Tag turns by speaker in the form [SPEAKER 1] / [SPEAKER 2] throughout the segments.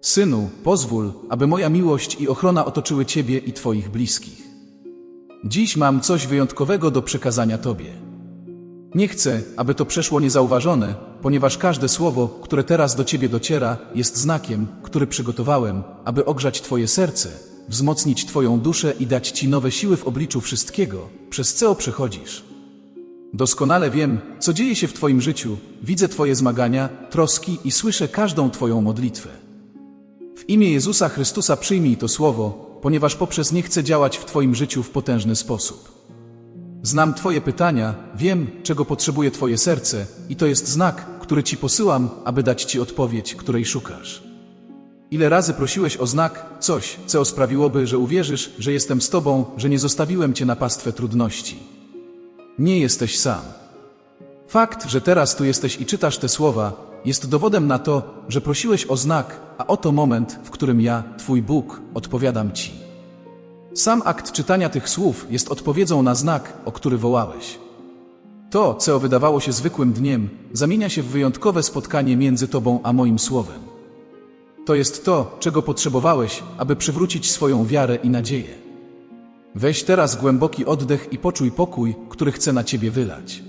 [SPEAKER 1] Synu, pozwól, aby moja miłość i ochrona otoczyły Ciebie i Twoich bliskich. Dziś mam coś wyjątkowego do przekazania Tobie. Nie chcę, aby to przeszło niezauważone, ponieważ każde słowo, które teraz do Ciebie dociera, jest znakiem, który przygotowałem, aby ogrzać Twoje serce, wzmocnić Twoją duszę i dać Ci nowe siły w obliczu wszystkiego, przez co przechodzisz. Doskonale wiem, co dzieje się w Twoim życiu, widzę Twoje zmagania, troski i słyszę każdą Twoją modlitwę. W imię Jezusa Chrystusa przyjmij to słowo, ponieważ poprzez nie chcę działać w Twoim życiu w potężny sposób. Znam Twoje pytania, wiem, czego potrzebuje Twoje serce i to jest znak, który Ci posyłam, aby dać Ci odpowiedź, której szukasz. Ile razy prosiłeś o znak, coś, co sprawiłoby, że uwierzysz, że jestem z Tobą, że nie zostawiłem Cię na pastwę trudności. Nie jesteś sam. Fakt, że teraz tu jesteś i czytasz te słowa, jest dowodem na to, że prosiłeś o znak, a oto moment, w którym ja, Twój Bóg, odpowiadam Ci. Sam akt czytania tych słów jest odpowiedzią na znak, o który wołałeś. To, co wydawało się zwykłym dniem, zamienia się w wyjątkowe spotkanie między Tobą a moim słowem. To jest to, czego potrzebowałeś, aby przywrócić swoją wiarę i nadzieję. Weź teraz głęboki oddech i poczuj pokój, który chcę na Ciebie wylać.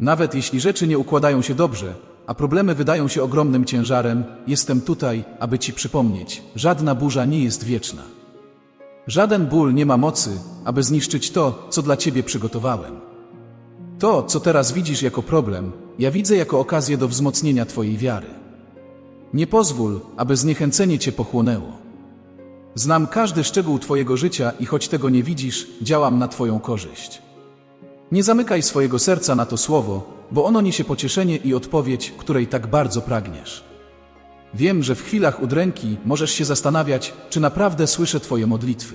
[SPEAKER 1] Nawet jeśli rzeczy nie układają się dobrze, a problemy wydają się ogromnym ciężarem, jestem tutaj, aby Ci przypomnieć, żadna burza nie jest wieczna. Żaden ból nie ma mocy, aby zniszczyć to, co dla Ciebie przygotowałem. To, co teraz widzisz jako problem, ja widzę jako okazję do wzmocnienia Twojej wiary. Nie pozwól, aby zniechęcenie Cię pochłonęło. Znam każdy szczegół Twojego życia i choć tego nie widzisz, działam na Twoją korzyść. Nie zamykaj swojego serca na to słowo, bo ono niesie pocieszenie i odpowiedź, której tak bardzo pragniesz. Wiem, że w chwilach udręki możesz się zastanawiać, czy naprawdę słyszę Twoje modlitwy.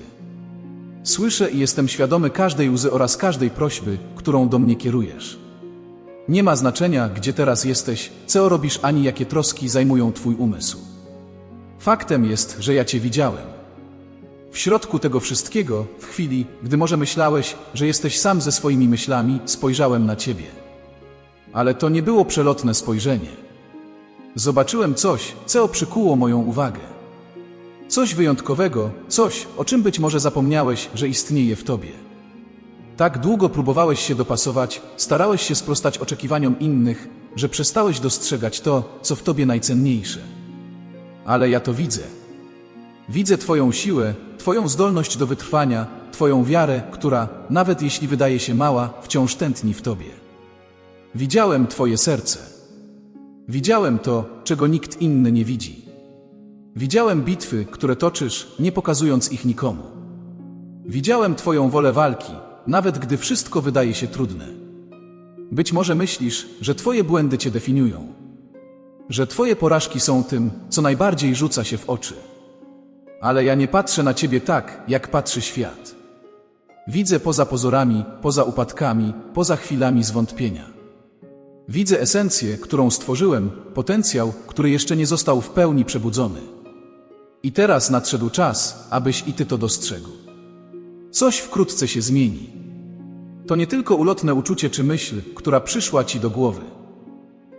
[SPEAKER 1] Słyszę i jestem świadomy każdej łzy oraz każdej prośby, którą do mnie kierujesz. Nie ma znaczenia, gdzie teraz jesteś, co robisz, ani jakie troski zajmują Twój umysł. Faktem jest, że ja Cię widziałem. W środku tego wszystkiego, w chwili, gdy może myślałeś, że jesteś sam ze swoimi myślami, spojrzałem na Ciebie. Ale to nie było przelotne spojrzenie. Zobaczyłem coś, co przykuło moją uwagę. Coś wyjątkowego, coś, o czym być może zapomniałeś, że istnieje w tobie. Tak długo próbowałeś się dopasować, starałeś się sprostać oczekiwaniom innych, że przestałeś dostrzegać to, co w tobie najcenniejsze. Ale ja to widzę. Widzę Twoją siłę, Twoją zdolność do wytrwania, Twoją wiarę, która, nawet jeśli wydaje się mała, wciąż tętni w Tobie. Widziałem Twoje serce. Widziałem to, czego nikt inny nie widzi. Widziałem bitwy, które toczysz, nie pokazując ich nikomu. Widziałem Twoją wolę walki, nawet gdy wszystko wydaje się trudne. Być może myślisz, że Twoje błędy Cię definiują, że Twoje porażki są tym, co najbardziej rzuca się w oczy. Ale ja nie patrzę na Ciebie tak, jak patrzy świat. Widzę poza pozorami, poza upadkami, poza chwilami zwątpienia. Widzę esencję, którą stworzyłem, potencjał, który jeszcze nie został w pełni przebudzony. I teraz nadszedł czas, abyś i ty to dostrzegł. Coś wkrótce się zmieni. To nie tylko ulotne uczucie czy myśl, która przyszła ci do głowy.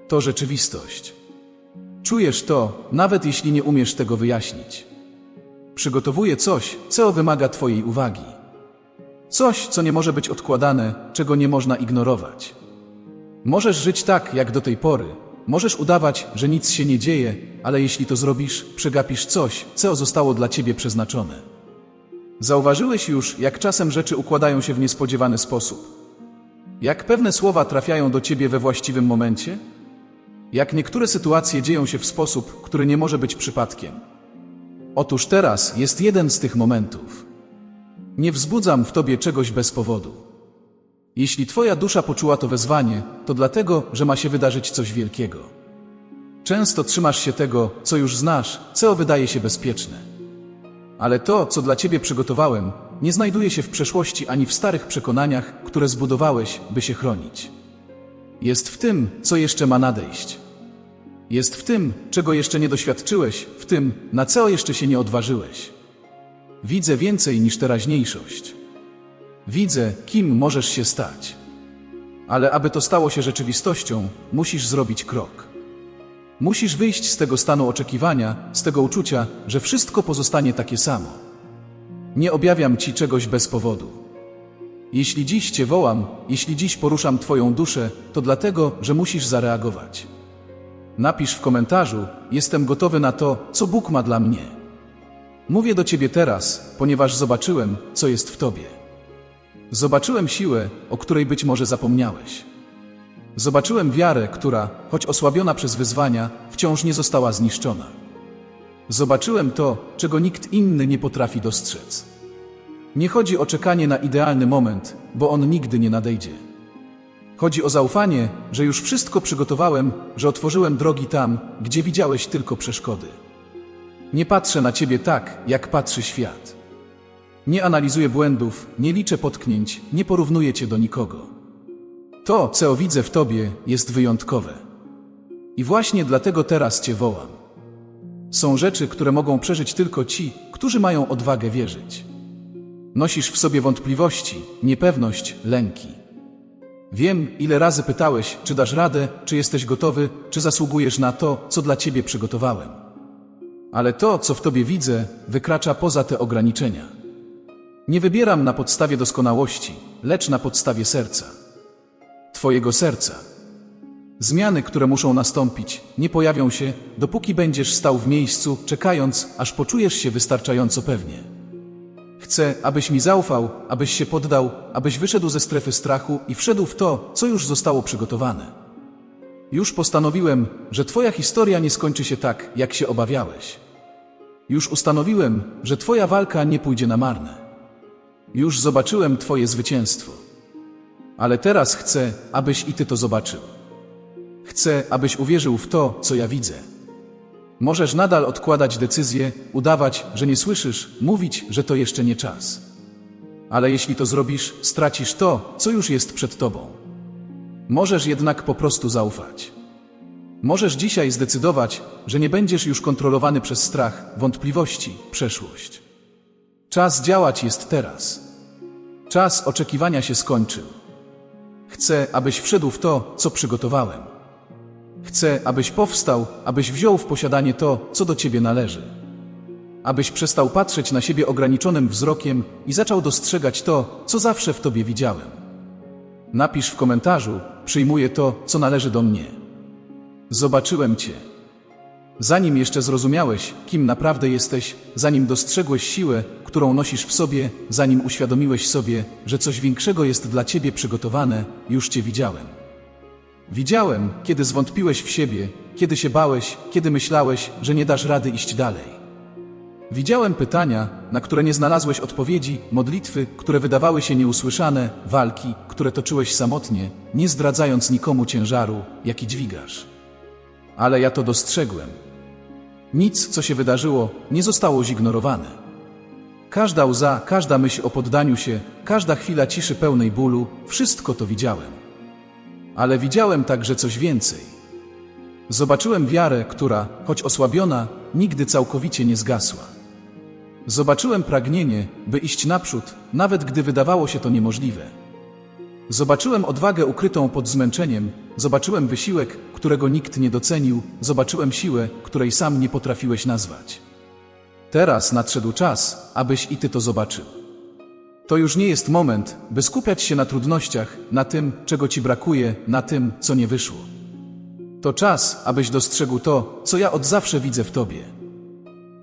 [SPEAKER 1] To rzeczywistość. Czujesz to, nawet jeśli nie umiesz tego wyjaśnić. Przygotowuję coś, co wymaga Twojej uwagi. Coś, co nie może być odkładane, czego nie można ignorować. Możesz żyć tak, jak do tej pory. Możesz udawać, że nic się nie dzieje, ale jeśli to zrobisz, przegapisz coś, co zostało dla ciebie przeznaczone. Zauważyłeś już, jak czasem rzeczy układają się w niespodziewany sposób? Jak pewne słowa trafiają do ciebie we właściwym momencie? Jak niektóre sytuacje dzieją się w sposób, który nie może być przypadkiem? Otóż teraz jest jeden z tych momentów. Nie wzbudzam w tobie czegoś bez powodu. Jeśli Twoja dusza poczuła to wezwanie, to dlatego, że ma się wydarzyć coś wielkiego. Często trzymasz się tego, co już znasz, co wydaje się bezpieczne. Ale to, co dla Ciebie przygotowałem, nie znajduje się w przeszłości ani w starych przekonaniach, które zbudowałeś, by się chronić. Jest w tym, co jeszcze ma nadejść. Jest w tym, czego jeszcze nie doświadczyłeś, w tym, na co jeszcze się nie odważyłeś. Widzę więcej niż teraźniejszość. Widzę, kim możesz się stać. Ale aby to stało się rzeczywistością, musisz zrobić krok. Musisz wyjść z tego stanu oczekiwania, z tego uczucia, że wszystko pozostanie takie samo. Nie objawiam ci czegoś bez powodu. Jeśli dziś cię wołam, jeśli dziś poruszam twoją duszę, to dlatego, że musisz zareagować. Napisz w komentarzu: Jestem gotowy na to, co Bóg ma dla mnie. Mówię do ciebie teraz, ponieważ zobaczyłem, co jest w tobie. Zobaczyłem siłę, o której być może zapomniałeś. Zobaczyłem wiarę, która, choć osłabiona przez wyzwania, wciąż nie została zniszczona. Zobaczyłem to, czego nikt inny nie potrafi dostrzec. Nie chodzi o czekanie na idealny moment, bo on nigdy nie nadejdzie. Chodzi o zaufanie, że już wszystko przygotowałem, że otworzyłem drogi tam, gdzie widziałeś tylko przeszkody. Nie patrzę na ciebie tak, jak patrzy świat. Nie analizuję błędów, nie liczę potknięć, nie porównuję cię do nikogo. To, co widzę w tobie, jest wyjątkowe. I właśnie dlatego teraz cię wołam. Są rzeczy, które mogą przeżyć tylko ci, którzy mają odwagę wierzyć. Nosisz w sobie wątpliwości, niepewność, lęki. Wiem, ile razy pytałeś, czy dasz radę, czy jesteś gotowy, czy zasługujesz na to, co dla ciebie przygotowałem. Ale to, co w tobie widzę, wykracza poza te ograniczenia. Nie wybieram na podstawie doskonałości, lecz na podstawie serca. Twojego serca. Zmiany, które muszą nastąpić, nie pojawią się, dopóki będziesz stał w miejscu, czekając, aż poczujesz się wystarczająco pewnie. Chcę, abyś mi zaufał, abyś się poddał, abyś wyszedł ze strefy strachu i wszedł w to, co już zostało przygotowane. Już postanowiłem, że Twoja historia nie skończy się tak, jak się obawiałeś. Już ustanowiłem, że Twoja walka nie pójdzie na marne. Już zobaczyłem Twoje zwycięstwo. Ale teraz chcę, abyś i Ty to zobaczył. Chcę, abyś uwierzył w to, co ja widzę. Możesz nadal odkładać decyzję, udawać, że nie słyszysz, mówić, że to jeszcze nie czas. Ale jeśli to zrobisz, stracisz to, co już jest przed tobą. Możesz jednak po prostu zaufać. Możesz dzisiaj zdecydować, że nie będziesz już kontrolowany przez strach, wątpliwości, przeszłość. Czas działać jest teraz. Czas oczekiwania się skończył. Chcę, abyś wszedł w to, co przygotowałem. Chcę, abyś powstał, abyś wziął w posiadanie to, co do ciebie należy. Abyś przestał patrzeć na siebie ograniczonym wzrokiem i zaczął dostrzegać to, co zawsze w tobie widziałem. Napisz w komentarzu: Przyjmuję to, co należy do mnie. Zobaczyłem cię. Zanim jeszcze zrozumiałeś, kim naprawdę jesteś, zanim dostrzegłeś siłę, którą nosisz w sobie, zanim uświadomiłeś sobie, że coś większego jest dla ciebie przygotowane, już cię widziałem. Widziałem, kiedy zwątpiłeś w siebie, kiedy się bałeś, kiedy myślałeś, że nie dasz rady iść dalej. Widziałem pytania, na które nie znalazłeś odpowiedzi, modlitwy, które wydawały się nieusłyszane, walki, które toczyłeś samotnie, nie zdradzając nikomu ciężaru, jaki dźwigasz. Ale ja to dostrzegłem. Nic, co się wydarzyło, nie zostało zignorowane. Każda łza, każda myśl o poddaniu się, każda chwila ciszy pełnej bólu, wszystko to widziałem. Ale widziałem także coś więcej. Zobaczyłem wiarę, która, choć osłabiona, nigdy całkowicie nie zgasła. Zobaczyłem pragnienie, by iść naprzód, nawet gdy wydawało się to niemożliwe. Zobaczyłem odwagę ukrytą pod zmęczeniem, zobaczyłem wysiłek, którego nikt nie docenił, zobaczyłem siłę, której sam nie potrafiłeś nazwać. Teraz nadszedł czas, abyś i ty to zobaczył. To już nie jest moment, by skupiać się na trudnościach, na tym, czego ci brakuje, na tym, co nie wyszło. To czas, abyś dostrzegł to, co ja od zawsze widzę w tobie.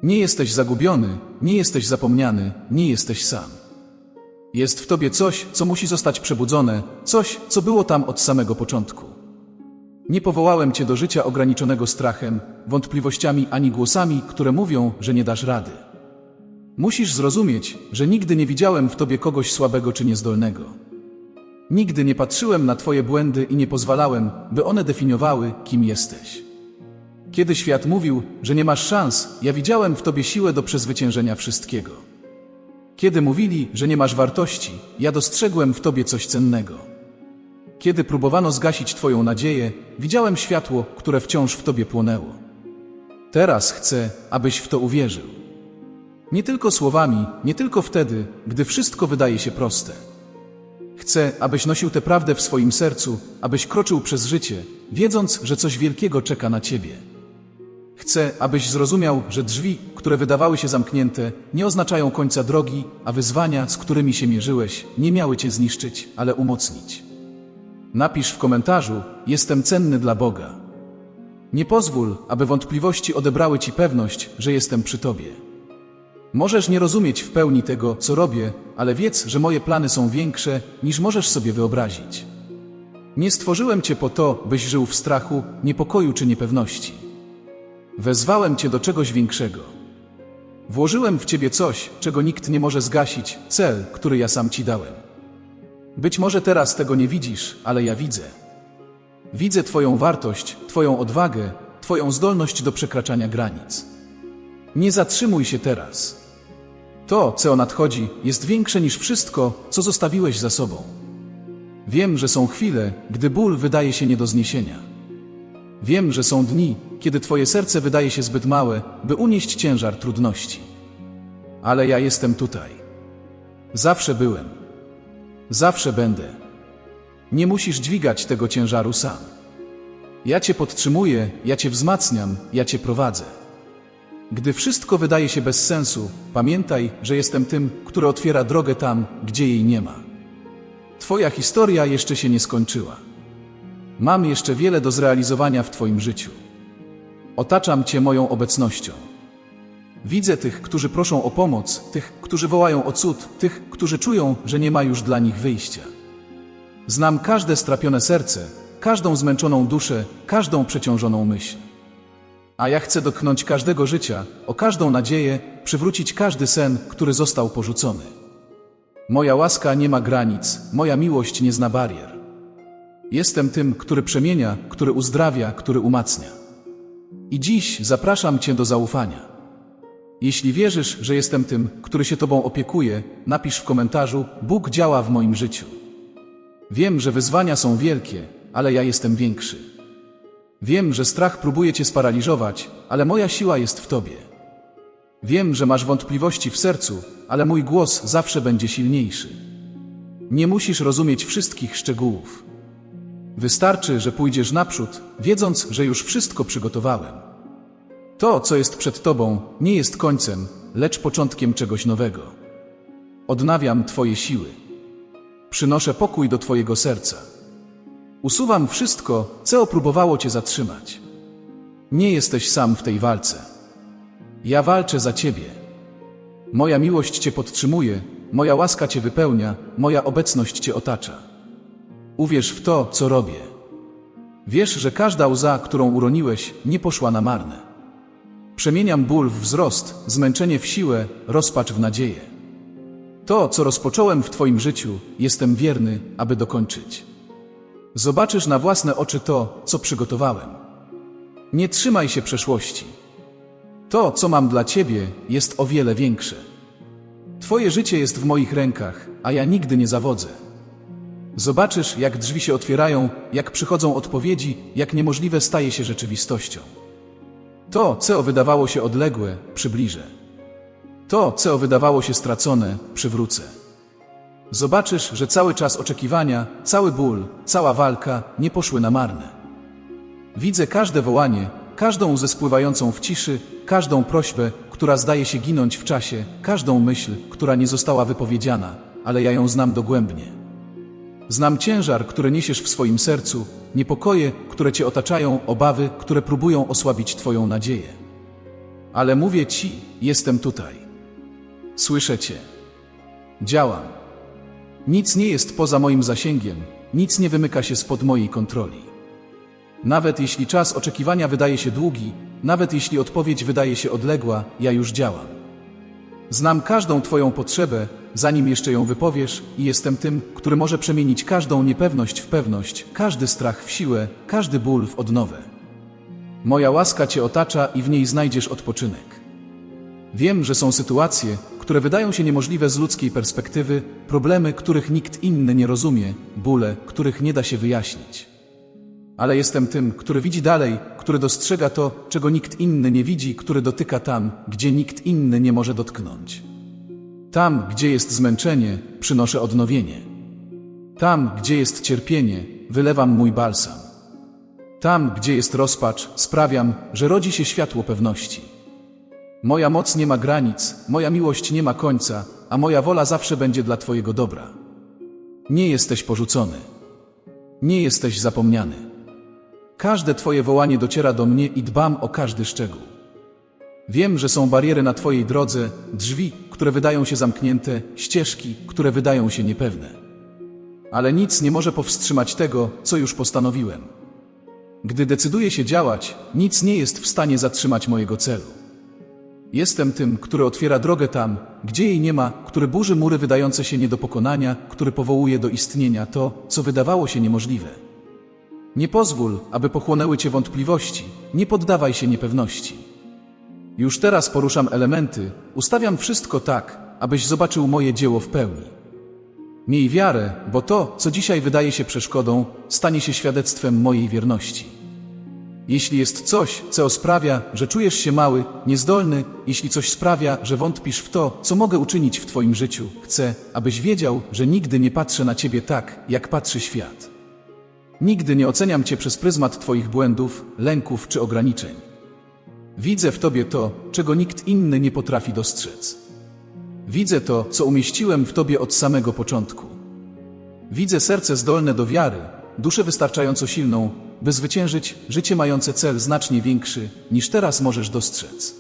[SPEAKER 1] Nie jesteś zagubiony, nie jesteś zapomniany, nie jesteś sam. Jest w tobie coś, co musi zostać przebudzone, coś, co było tam od samego początku. Nie powołałem cię do życia ograniczonego strachem, wątpliwościami ani głosami, które mówią, że nie dasz rady. Musisz zrozumieć, że nigdy nie widziałem w tobie kogoś słabego czy niezdolnego. Nigdy nie patrzyłem na twoje błędy i nie pozwalałem, by one definiowały, kim jesteś. Kiedy świat mówił, że nie masz szans, ja widziałem w tobie siłę do przezwyciężenia wszystkiego. Kiedy mówili, że nie masz wartości, ja dostrzegłem w tobie coś cennego. Kiedy próbowano zgasić twoją nadzieję, widziałem światło, które wciąż w tobie płonęło. Teraz chcę, abyś w to uwierzył. Nie tylko słowami, nie tylko wtedy, gdy wszystko wydaje się proste. Chcę, abyś nosił tę prawdę w swoim sercu, abyś kroczył przez życie, wiedząc, że coś wielkiego czeka na ciebie. Chcę, abyś zrozumiał, że drzwi, które wydawały się zamknięte, nie oznaczają końca drogi, a wyzwania, z którymi się mierzyłeś, nie miały cię zniszczyć, ale umocnić. Napisz w komentarzu: Jestem cenny dla Boga. Nie pozwól, aby wątpliwości odebrały ci pewność, że jestem przy tobie. Możesz nie rozumieć w pełni tego, co robię, ale wiedz, że moje plany są większe, niż możesz sobie wyobrazić. Nie stworzyłem cię po to, byś żył w strachu, niepokoju czy niepewności. Wezwałem cię do czegoś większego. Włożyłem w ciebie coś, czego nikt nie może zgasić, cel, który ja sam ci dałem. Być może teraz tego nie widzisz, ale ja widzę. Widzę Twoją wartość, Twoją odwagę, Twoją zdolność do przekraczania granic. Nie zatrzymuj się teraz. To, co nadchodzi, jest większe niż wszystko, co zostawiłeś za sobą. Wiem, że są chwile, gdy ból wydaje się nie do zniesienia. Wiem, że są dni, kiedy Twoje serce wydaje się zbyt małe, by unieść ciężar trudności. Ale ja jestem tutaj. Zawsze byłem. Zawsze będę. Nie musisz dźwigać tego ciężaru sam. Ja Cię podtrzymuję, ja Cię wzmacniam, ja Cię prowadzę. Gdy wszystko wydaje się bez sensu, pamiętaj, że jestem tym, który otwiera drogę tam, gdzie jej nie ma. Twoja historia jeszcze się nie skończyła. Mam jeszcze wiele do zrealizowania w Twoim życiu. Otaczam Cię moją obecnością. Widzę tych, którzy proszą o pomoc, tych, którzy wołają o cud, tych, którzy czują, że nie ma już dla nich wyjścia. Znam każde strapione serce, każdą zmęczoną duszę, każdą przeciążoną myśl. A ja chcę dotknąć każdego życia, o każdą nadzieję, przywrócić każdy sen, który został porzucony. Moja łaska nie ma granic, moja miłość nie zna barier. Jestem tym, który przemienia, który uzdrawia, który umacnia. I dziś zapraszam Cię do zaufania. Jeśli wierzysz, że jestem tym, który się Tobą opiekuje, napisz w komentarzu: Bóg działa w moim życiu. Wiem, że wyzwania są wielkie, ale ja jestem większy. Wiem, że strach próbuje Cię sparaliżować, ale moja siła jest w Tobie. Wiem, że masz wątpliwości w sercu, ale mój głos zawsze będzie silniejszy. Nie musisz rozumieć wszystkich szczegółów. Wystarczy, że pójdziesz naprzód, wiedząc, że już wszystko przygotowałem. To, co jest przed Tobą, nie jest końcem, lecz początkiem czegoś nowego. Odnawiam Twoje siły. Przynoszę pokój do Twojego serca. Usuwam wszystko, co próbowało Cię zatrzymać. Nie jesteś sam w tej walce. Ja walczę za Ciebie. Moja miłość Cię podtrzymuje, moja łaska Cię wypełnia, moja obecność Cię otacza. Uwierz w to, co robię. Wiesz, że każda łza, którą uroniłeś, nie poszła na marne. Przemieniam ból w wzrost, zmęczenie w siłę, rozpacz w nadzieję. To, co rozpocząłem w Twoim życiu, jestem wierny, aby dokończyć. Zobaczysz na własne oczy to, co przygotowałem. Nie trzymaj się przeszłości. To, co mam dla Ciebie, jest o wiele większe. Twoje życie jest w moich rękach, a ja nigdy nie zawodzę. Zobaczysz, jak drzwi się otwierają, jak przychodzą odpowiedzi, jak niemożliwe staje się rzeczywistością. To, co wydawało się odległe, przybliżę. To, co wydawało się stracone, przywrócę. Zobaczysz, że cały czas oczekiwania, cały ból, cała walka nie poszły na marne. Widzę każde wołanie, każdą łzę spływającą w ciszy, każdą prośbę, która zdaje się ginąć w czasie, każdą myśl, która nie została wypowiedziana, ale ja ją znam dogłębnie. Znam ciężar, który niesiesz w swoim sercu, niepokoje, które cię otaczają, obawy, które próbują osłabić Twoją nadzieję. Ale mówię Ci, jestem tutaj. Słyszę Cię. Działam. Nic nie jest poza moim zasięgiem, nic nie wymyka się spod mojej kontroli. Nawet jeśli czas oczekiwania wydaje się długi, nawet jeśli odpowiedź wydaje się odległa, ja już działam. Znam każdą Twoją potrzebę, zanim jeszcze ją wypowiesz, i jestem tym, który może przemienić każdą niepewność w pewność, każdy strach w siłę, każdy ból w odnowę. Moja łaska Cię otacza i w niej znajdziesz odpoczynek. Wiem, że są sytuacje, które wydają się niemożliwe z ludzkiej perspektywy, problemy, których nikt inny nie rozumie, bóle, których nie da się wyjaśnić. Ale jestem tym, który widzi dalej, który dostrzega to, czego nikt inny nie widzi, który dotyka tam, gdzie nikt inny nie może dotknąć. Tam, gdzie jest zmęczenie, przynoszę odnowienie. Tam, gdzie jest cierpienie, wylewam mój balsam. Tam, gdzie jest rozpacz, sprawiam, że rodzi się światło pewności. Moja moc nie ma granic, moja miłość nie ma końca, a moja wola zawsze będzie dla Twojego dobra. Nie jesteś porzucony. Nie jesteś zapomniany. Każde Twoje wołanie dociera do mnie i dbam o każdy szczegół. Wiem, że są bariery na Twojej drodze, drzwi, które wydają się zamknięte, ścieżki, które wydają się niepewne. Ale nic nie może powstrzymać tego, co już postanowiłem. Gdy decyduję się działać, nic nie jest w stanie zatrzymać mojego celu. Jestem tym, który otwiera drogę tam, gdzie jej nie ma, który burzy mury wydające się nie do pokonania, który powołuje do istnienia to, co wydawało się niemożliwe. Nie pozwól, aby pochłonęły cię wątpliwości, nie poddawaj się niepewności. Już teraz poruszam elementy, ustawiam wszystko tak, abyś zobaczył moje dzieło w pełni. Miej wiarę, bo to, co dzisiaj wydaje się przeszkodą, stanie się świadectwem mojej wierności. Jeśli jest coś, co sprawia, że czujesz się mały, niezdolny, jeśli coś sprawia, że wątpisz w to, co mogę uczynić w Twoim życiu, chcę, abyś wiedział, że nigdy nie patrzę na Ciebie tak, jak patrzy świat. Nigdy nie oceniam Cię przez pryzmat Twoich błędów, lęków czy ograniczeń. Widzę w Tobie to, czego nikt inny nie potrafi dostrzec. Widzę to, co umieściłem w Tobie od samego początku. Widzę serce zdolne do wiary, duszę wystarczająco silną, by zwyciężyć życie mające cel znacznie większy, niż teraz możesz dostrzec.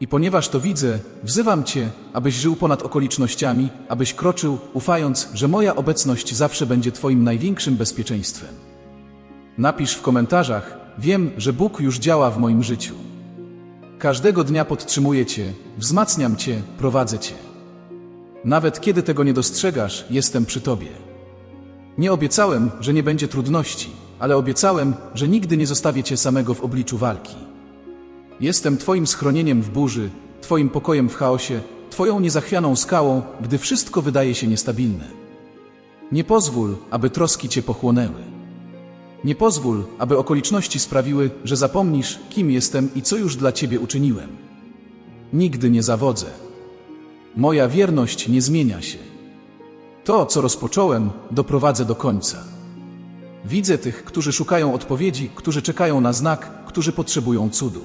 [SPEAKER 1] I ponieważ to widzę, wzywam Cię, abyś żył ponad okolicznościami, abyś kroczył, ufając, że moja obecność zawsze będzie Twoim największym bezpieczeństwem. Napisz w komentarzach, wiem, że Bóg już działa w moim życiu. Każdego dnia podtrzymuję Cię, wzmacniam Cię, prowadzę Cię. Nawet kiedy tego nie dostrzegasz, jestem przy Tobie. Nie obiecałem, że nie będzie trudności, ale obiecałem, że nigdy nie zostawię Cię samego w obliczu walki. Jestem Twoim schronieniem w burzy, Twoim pokojem w chaosie, Twoją niezachwianą skałą, gdy wszystko wydaje się niestabilne. Nie pozwól, aby troski Cię pochłonęły. Nie pozwól, aby okoliczności sprawiły, że zapomnisz, kim jestem i co już dla Ciebie uczyniłem. Nigdy nie zawodzę. Moja wierność nie zmienia się. To, co rozpocząłem, doprowadzę do końca. Widzę tych, którzy szukają odpowiedzi, którzy czekają na znak, którzy potrzebują cudu.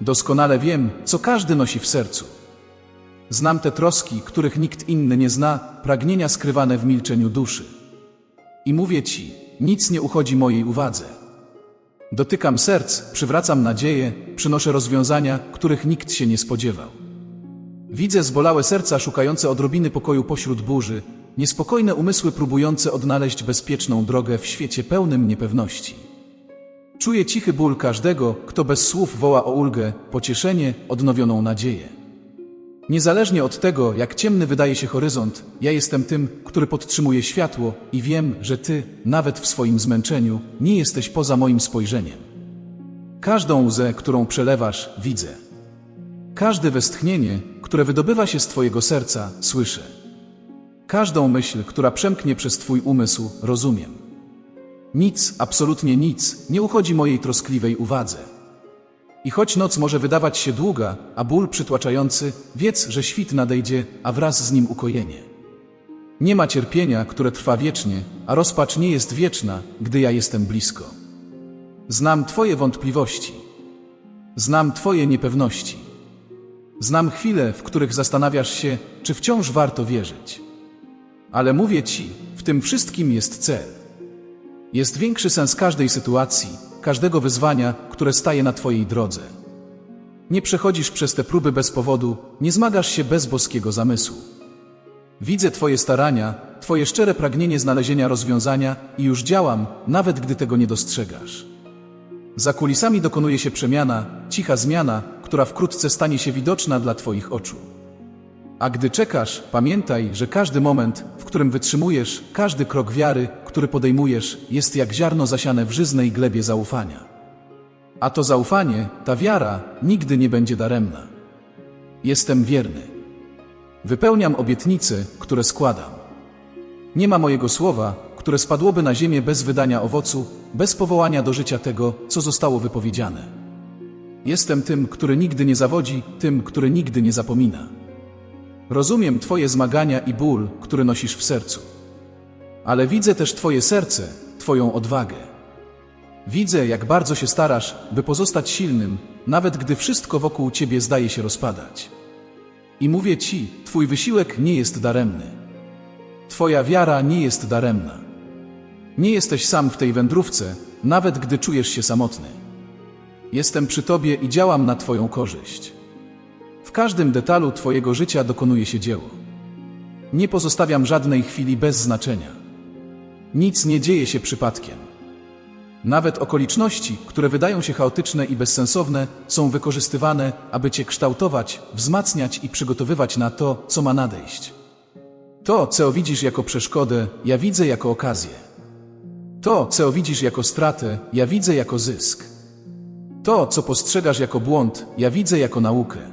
[SPEAKER 1] Doskonale wiem, co każdy nosi w sercu. Znam te troski, których nikt inny nie zna, pragnienia skrywane w milczeniu duszy. I mówię Ci, nic nie uchodzi mojej uwadze. Dotykam serc, przywracam nadzieję, przynoszę rozwiązania, których nikt się nie spodziewał. Widzę zbolałe serca szukające odrobiny pokoju pośród burzy, niespokojne umysły próbujące odnaleźć bezpieczną drogę w świecie pełnym niepewności. Czuję cichy ból każdego, kto bez słów woła o ulgę, pocieszenie, odnowioną nadzieję. Niezależnie od tego, jak ciemny wydaje się horyzont, ja jestem tym, który podtrzymuje światło i wiem, że Ty, nawet w swoim zmęczeniu, nie jesteś poza moim spojrzeniem. Każdą łzę, którą przelewasz, widzę. Każde westchnienie, które wydobywa się z Twojego serca, słyszę. Każdą myśl, która przemknie przez Twój umysł, rozumiem. Nic, absolutnie nic, nie uchodzi mojej troskliwej uwadze. I choć noc może wydawać się długa, a ból przytłaczający, wiedz, że świt nadejdzie, a wraz z nim ukojenie. Nie ma cierpienia, które trwa wiecznie, a rozpacz nie jest wieczna, gdy ja jestem blisko. Znam Twoje wątpliwości. Znam Twoje niepewności. Znam chwile, w których zastanawiasz się, czy wciąż warto wierzyć. Ale mówię Ci, w tym wszystkim jest cel. Jest większy sens każdej sytuacji, każdego wyzwania, które staje na Twojej drodze. Nie przechodzisz przez te próby bez powodu, nie zmagasz się bez boskiego zamysłu. Widzę Twoje starania, Twoje szczere pragnienie znalezienia rozwiązania i już działam, nawet gdy tego nie dostrzegasz. Za kulisami dokonuje się przemiana, cicha zmiana, która wkrótce stanie się widoczna dla Twoich oczu. A gdy czekasz, pamiętaj, że każdy moment, w którym wytrzymujesz, każdy krok wiary, który podejmujesz, jest jak ziarno zasiane w żyznej glebie zaufania. A to zaufanie, ta wiara, nigdy nie będzie daremna. Jestem wierny. Wypełniam obietnice, które składam. Nie ma mojego słowa, które spadłoby na ziemię bez wydania owocu, bez powołania do życia tego, co zostało wypowiedziane. Jestem tym, który nigdy nie zawodzi, tym, który nigdy nie zapomina. Rozumiem Twoje zmagania i ból, który nosisz w sercu. Ale widzę też Twoje serce, Twoją odwagę. Widzę, jak bardzo się starasz, by pozostać silnym, nawet gdy wszystko wokół ciebie zdaje się rozpadać. I mówię ci, twój wysiłek nie jest daremny. Twoja wiara nie jest daremna. Nie jesteś sam w tej wędrówce, nawet gdy czujesz się samotny. Jestem przy tobie i działam na twoją korzyść. W każdym detalu twojego życia dokonuje się dzieło. Nie pozostawiam żadnej chwili bez znaczenia. Nic nie dzieje się przypadkiem. Nawet okoliczności, które wydają się chaotyczne i bezsensowne, są wykorzystywane, aby cię kształtować, wzmacniać i przygotowywać na to, co ma nadejść. To, co widzisz jako przeszkodę, ja widzę jako okazję. To, co widzisz jako stratę, ja widzę jako zysk. To, co postrzegasz jako błąd, ja widzę jako naukę.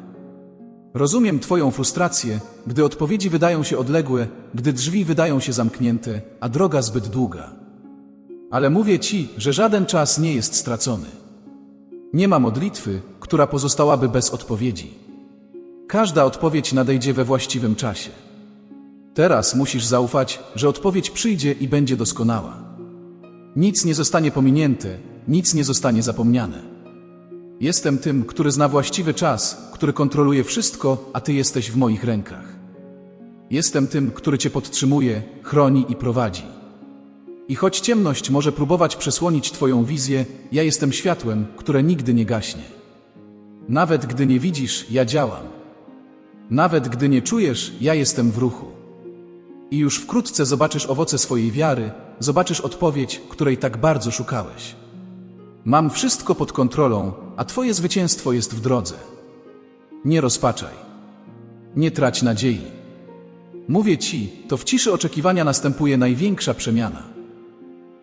[SPEAKER 1] Rozumiem Twoją frustrację, gdy odpowiedzi wydają się odległe, gdy drzwi wydają się zamknięte, a droga zbyt długa. Ale mówię Ci, że żaden czas nie jest stracony. Nie ma modlitwy, która pozostałaby bez odpowiedzi. Każda odpowiedź nadejdzie we właściwym czasie. Teraz musisz zaufać, że odpowiedź przyjdzie i będzie doskonała. Nic nie zostanie pominięte, nic nie zostanie zapomniane. Jestem tym, który zna właściwy czas, który kontroluje wszystko, a Ty jesteś w moich rękach. Jestem tym, który Cię podtrzymuje, chroni i prowadzi. I choć ciemność może próbować przesłonić Twoją wizję, ja jestem światłem, które nigdy nie gaśnie. Nawet gdy nie widzisz, ja działam. Nawet gdy nie czujesz, ja jestem w ruchu. I już wkrótce zobaczysz owoce swojej wiary, zobaczysz odpowiedź, której tak bardzo szukałeś. Mam wszystko pod kontrolą, a Twoje zwycięstwo jest w drodze. Nie rozpaczaj. Nie trać nadziei. Mówię Ci, to w ciszy oczekiwania następuje największa przemiana.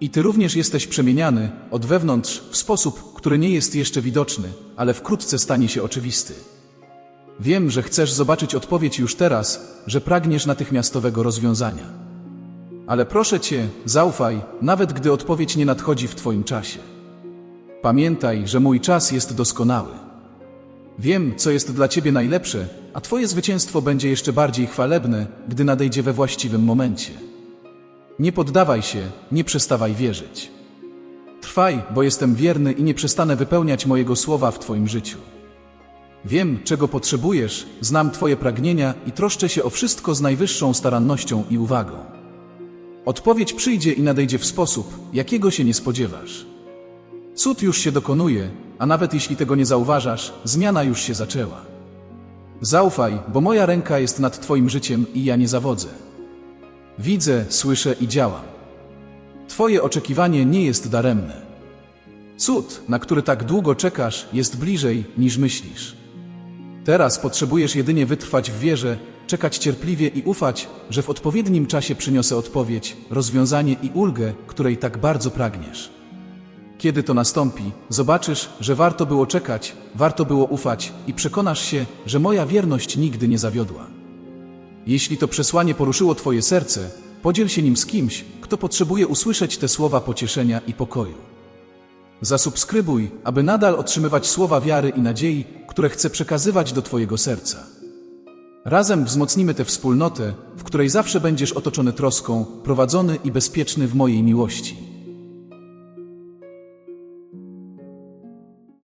[SPEAKER 1] I Ty również jesteś przemieniany od wewnątrz w sposób, który nie jest jeszcze widoczny, ale wkrótce stanie się oczywisty. Wiem, że chcesz zobaczyć odpowiedź już teraz, że pragniesz natychmiastowego rozwiązania. Ale proszę Cię, zaufaj, nawet gdy odpowiedź nie nadchodzi w Twoim czasie. Pamiętaj, że mój czas jest doskonały. Wiem, co jest dla Ciebie najlepsze, a Twoje zwycięstwo będzie jeszcze bardziej chwalebne, gdy nadejdzie we właściwym momencie. Nie poddawaj się, nie przestawaj wierzyć. Trwaj, bo jestem wierny i nie przestanę wypełniać mojego słowa w Twoim życiu. Wiem, czego potrzebujesz, znam Twoje pragnienia i troszczę się o wszystko z najwyższą starannością i uwagą. Odpowiedź przyjdzie i nadejdzie w sposób, jakiego się nie spodziewasz. Cud już się dokonuje, a nawet jeśli tego nie zauważasz, zmiana już się zaczęła. Zaufaj, bo moja ręka jest nad Twoim życiem i ja nie zawodzę. Widzę, słyszę i działam. Twoje oczekiwanie nie jest daremne. Cud, na który tak długo czekasz, jest bliżej niż myślisz. Teraz potrzebujesz jedynie wytrwać w wierze, czekać cierpliwie i ufać, że w odpowiednim czasie przyniosę odpowiedź, rozwiązanie i ulgę, której tak bardzo pragniesz. Kiedy to nastąpi, zobaczysz, że warto było czekać, warto było ufać i przekonasz się, że moja wierność nigdy nie zawiodła. Jeśli to przesłanie poruszyło Twoje serce, podziel się nim z kimś, kto potrzebuje usłyszeć te słowa pocieszenia i pokoju. Zasubskrybuj, aby nadal otrzymywać słowa wiary i nadziei, które chcę przekazywać do Twojego serca. Razem wzmocnimy tę wspólnotę, w której zawsze będziesz otoczony troską, prowadzony i bezpieczny w mojej miłości.